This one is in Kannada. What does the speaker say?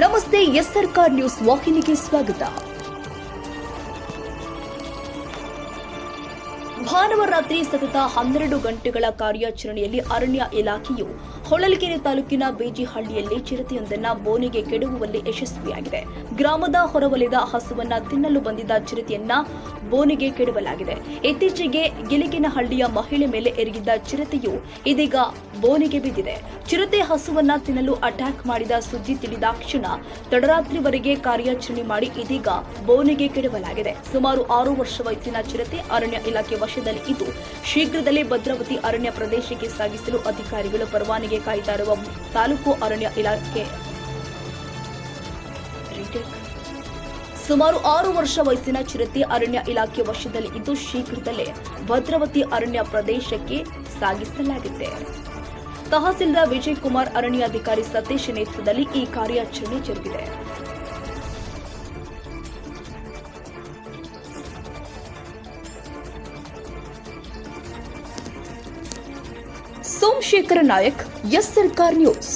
ನಮಸ್ತೆ ಎಸ್ ಸರ್ಕಾರ್ ನ್ಯೂಸ್ ವಾಹಿನಿಗೆ ಸ್ವಾಗತ. ಭಾನುವಾರ ರಾತ್ರಿ ಸತತ ಹನ್ನೆರಡು ಗಂಟೆಗಳ ಕಾರ್ಯಾಚರಣೆಯಲ್ಲಿ ಅರಣ್ಯ ಇಲಾಖೆಯು ಹೊಳಲ್ಕೆರೆ ತಾಲೂಕಿನ ಬೇಜಿಹಳ್ಳಿಯಲ್ಲಿ ಚಿರತೆಯೊಂದನ್ನ ಬೋನಿಗೆ ಕೆಡವುವಲ್ಲಿ ಯಶಸ್ವಿಯಾಗಿದೆ. ಗ್ರಾಮದ ಹೊರವಲಯದ ಹಸುವನ್ನ ತಿನ್ನಲು ಬಂದಿದ್ದ ಚಿರತೆಯನ್ನ ಬೋನಿಗೆ ಕೆಡವಲಾಗಿದೆ. ಇತ್ತೀಚೆಗೆ ಗಿಲಿಗಿನಹಳ್ಳಿಯ ಮಹಿಳೆ ಮೇಲೆ ಎರಗಿದ್ದ ಚಿರತೆಯು ಇದೀಗ ಬೋನಿಗೆ ಬಿದ್ದಿದೆ. ಚಿರತೆ ಹಸುವನ್ನ ತಿನ್ನಲು ಅಟ್ಯಾಕ್ ಮಾಡಿದ ಸುದ್ದಿ ತಿಳಿದಾಕ್ಷಣ ತಡರಾತ್ರಿವರೆಗೆ ಕಾರ್ಯಾಚರಣೆ ಮಾಡಿ ಇದೀಗ ಬೋನಿಗೆ ಕೆಡವಲಾಗಿದೆ. ಸುಮಾರು ಆರು ವರ್ಷ ವಯಸ್ಸಿನ ಚಿರತೆ ಅರಣ್ಯ ಇಲಾಖೆ ವಶದಲ್ಲಿ ಇದ್ದು, ಶೀಘ್ರದಲ್ಲೇ ಭದ್ರಾವತಿ ಅರಣ್ಯ ಪ್ರದೇಶಕ್ಕೆ ಸಾಗಿಸಲು ಅಧಿಕಾರಿಗಳು ಪರವಾನಗಿ ಕಾಯ್ತಾ ಇರುವ ತಾಲೂಕು ಅರಣ್ಯ ಇಲಾಖೆ. ಸುಮಾರು ಆರು ವರ್ಷ ವಯಸ್ಸಿನ ಚಿರತೆ ಅರಣ್ಯ ಇಲಾಖೆ ವಶದಲ್ಲಿ ಇದ್ದು, ಶೀಘ್ರದಲ್ಲೇ ಭದ್ರಾವತಿ ಅರಣ್ಯ ಪ್ರದೇಶಕ್ಕೆ ಸಾಗಿಸಲಾಗಿದೆ. ತಹಸೀಲ್ದಾರ್ ವಿಜಯ್ ಕುಮಾರ್, ಅರಣ್ಯಾಧಿಕಾರಿ ಸತೀಶ್ ನೇತೃತ್ವದಲ್ಲಿ ಈ ಕಾರ್ಯಾಚರಣೆ ಜರುಗಿದೆ. Somashekhara Nayak S Sarkar news.